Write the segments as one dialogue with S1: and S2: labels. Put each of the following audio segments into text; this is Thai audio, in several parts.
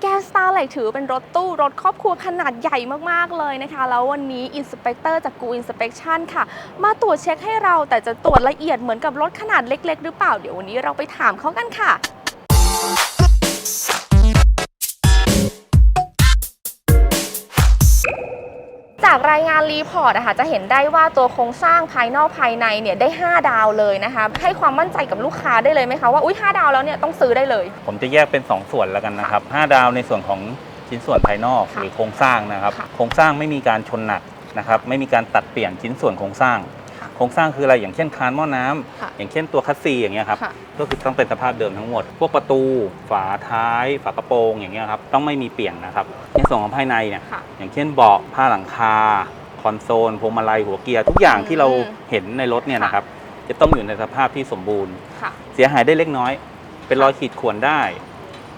S1: แกน Starlight ถือเป็นรถตู้รถครอบครัวขนาดใหญ่มากๆเลยนะคะ แล้ววันนี้อินสเปกเตอร์จากกูอินสเปกชันค่ะ มาตรวจเช็คให้เราแต่จะตรวจละเอียดเหมือนกับรถขนาดเล็ก ๆ หรือเปล่าเดี๋ยววันนี้เราไปถามเขากันค่ะ จากรายงานรีพอร์ตนะคะจะเห็นได้ว่าตัวโครงสร้างภายนอกภายในเนี่ยได้ 5 ดาวเลยนะคะให้ความมั่นใจกับลูกค้าได้เลยไหมคะว่าอุ้ย5ดาวแล้วเนี่ยต้องซื้อได้เลย
S2: ผมจะแยกเป็น 2 ส่วนแล้วกันนะครับ 5 ดาวในส่วนของชิ้นส่วนภายนอก
S1: ค่ะ
S2: หรือโครงสร้างนะครับ
S1: ค่ะ
S2: โครงสร้างไม่มีการชนหนักนะครับไม่มีการตัดเปลี่ยนชิ้นส่วนโครงสร้าง
S1: ค่ะ
S2: โครงสร้างคืออะไรอย่างเช่นคานหม้อน้ำ
S1: ค่ะ
S2: อย่างเช่นตัวคัสซีอย่างเงี้ยครับ
S1: ค่ะ
S2: ก็คือต้องเป็นสภาพเดิมทั้งหมด พวกประตู ฝาท้าย ฝากระโปรงอย่างเงี้ยครับต้องไม่มีเปลี่ยนนะครับในส่วนของภายในเนี่ย
S1: ค่ะ
S2: อย่างเช่นเบาะผ้าหลังคา คอนโซลพวงมาลัยหัวเกียร์ ทุกอย่างที่เรา
S1: อืม
S2: เห็นในรถเนี่ย
S1: ค่ะ
S2: นะครับ จะต้องอยู่ในสภาพที่สมบูรณ์
S1: ค่ะ
S2: เสียหายได้เล็กน้อย เป็นรอยขีดข่วนได้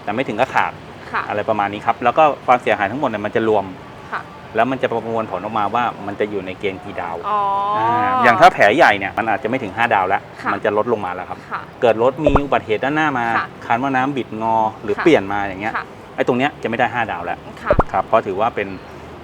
S2: แต่ไม่ถึงกับขาด
S1: ค่ะ
S2: อะไรประมาณนี้ครับ แล้วก็ความเสียหายทั้งหมดเนี่ยมันจะรวม
S1: ค่ะ
S2: แล้วมันจะประมวลผลออกมาว่ามันจะอยู่ในเกณฑ์กี่ดาว
S1: อ๋ออา
S2: อย่างถ้าแผลใหญ่เนี่ยมันอาจจะไม่ถึง 5 ดาวแล้ว
S1: ค่ะ
S2: มันจะลดลงมาแล้วครับ
S1: ค่ะ
S2: เกิดรถมีอุบัติเหตุด้านหน้ามา
S1: ค่ะ
S2: คานว่าน้ำบิดงอหรือ
S1: ค่ะ
S2: เปลี่ยนมาอย่างเงี้ย
S1: ค่ะ
S2: ไอ้ตรงเนี้ยจะไม่ได้ 5 ดาวแล้ว
S1: ค่ะ
S2: ครับเพราะถือว่าเป็น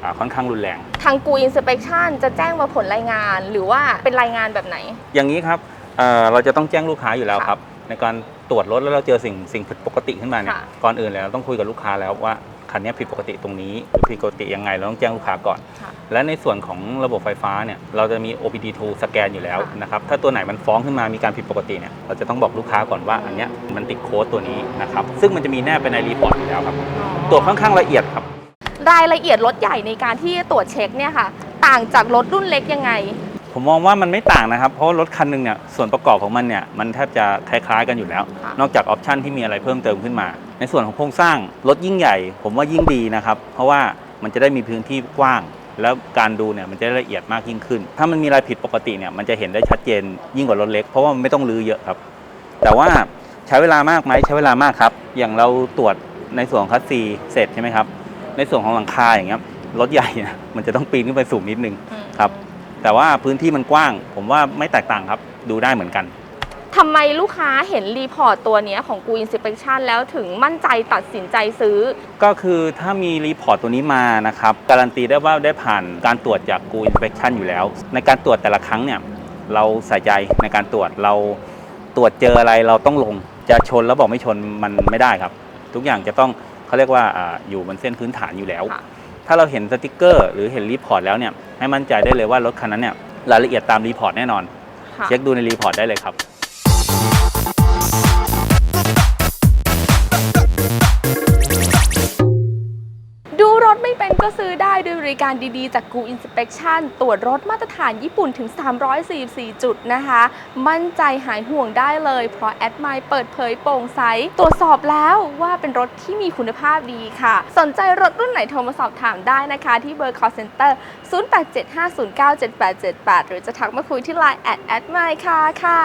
S2: อ่าค่อนข้างรุนแรง
S1: ทางกูอินสเป t ชันจะแจ้งมาผลรายงาน หรือว่าเป็นรายงานแบบไหน
S2: อย่างนี้ครับเอ่อเราจะต้องแจ้งลูกค้าอยู่แล้ว
S1: ค่ะ
S2: ครับ ในการตรวจรถแล้วเราเจอสิ่งสิ่งผิดปกติขึ้นมาเนี่ย
S1: ค่ะ
S2: ก่อนอื่นเลยเราต้องคุยกับลูกค้าแล้วว่า คันนี้ผิดปกติตรงนี้หรือผิดปกติยังไง เราต้องแจ้งลูกค้าก่อน
S1: ค่ะ
S2: และในส่วนของระบบไฟฟ้าเนี่ยเราจะมี OBD2 สแกนอยู่แล้ว
S1: ค่ะ
S2: นะครับถ้าตัวไหนมันฟ้องขึ้นมามีการผิดปกติเนี่ยเราจะต้องบอกลูกค้าก่อนว่าอันเนี้ยมันติดโค้ดตัวนี้นะครับซึ่งมันจะมีแนบไปในรีพอร์ตอยู่แล้วครับตรวจค่อนข้างละเอียดครับ
S1: รายละเอียดรถใหญ่ในการที่จะตรวจเช็คเนี่ยค่ะ ต่างจากรถรุ่นเล็กยังไง
S2: ผมมองว่ามันไม่ต่างนะครับ เพราะว่ารถคันหนึ่งเนี่ยส่วนประกอบของมันเนี่ยมันแทบจะคล้ายๆกันอยู่แล้ว
S1: ค่ะ
S2: นอกจากออปชันที่มีอะไรเพิ่มเติมขึ้นมา ในส่วนของโครงสร้างรถยิ่งใหญ่ ผมว่ายิ่งดีนะครับ เพราะว่ามันจะได้มีพื้นที่กว้าง แล้วการดูเนี่ยมันจะได้ละเอียดมากยิ่งขึ้น ถ้ามันมีอะไรผิดปกติเนี่ยมันจะเห็นได้ชัดเจนยิ่งกว่ารถเล็ก เพราะว่ามันไม่ต้องรื้อเยอะครับ แต่ว่าใช้เวลามากไหมใช้เวลามากครับ อย่างเราตรวจในส่วนของคัสซีเสร็จใช่ไหมครับ ในส่วนของหลังคาอย่างเงี้ยรถใหญ่เนี่ยมันจะต้องปีนขึ้นไปสูงนิดนึง
S1: อืม
S2: ครับ แต่ว่าพื้นที่มันกว้าง ผมว่าไม่แตกต่างครับ ดูได้เหมือนกัน
S1: ทำไมลูกค้าเห็นรีพอร์ตตัวเนี้ยของกูอินสเป t ชันแล้วถึงมั่นใจตัดสินใจซื้อ
S2: ก็คือถ้ามีรีพอร์ตตัวนี้มานะครับ การันตีได้ว่าได้ผ่านการตรวจจากกูอินสเป t ชันอยู่แล้ว ในการตรวจแต่ละครั้งเนี่ย เราใส่ใจในการตรวจเราตรวจเจออะไรเราต้องลงจะชนแล้วบอกไม่ชนมันไม่ได้ครับ ทุกอย่างจะต้องเขาเรียกว่าอาอยู่บนเส้นพื้นฐานอยู่แล้ว
S1: ค่ะ
S2: ถ้าเราเห็นสติกเกอร์ หรือเห็นรีพอร์ตแล้วเนี่ย ให้มั่นใจได้เลยว่ารถคันนั้นเนี่ยรายละเอียดตามรีพอร์ตแน่นอน
S1: ค่ะ
S2: เช็คดูในรีพอร์ตได้เลยครับ
S1: ได้ด้วยบริการดีๆ จากกูอินสเป t ชันตรวจรถมาตรฐานญี่ปุ่นถึง 344 จุดนะคะ มั่นใจหายห่วงได้เลย เพราะแอดไมล์เปิดเผยโปร่งใส ตรวจสอบแล้วว่าเป็นรถที่มีคุณภาพดีค่ะ สนใจรถรุ่นไหนโทรมาสอบถามได้นะคะ ที่เบอร์ call center 0875097878 หรือจะทักมาคุยที่ Line แอดแอดไมล์ค่ะค่ะ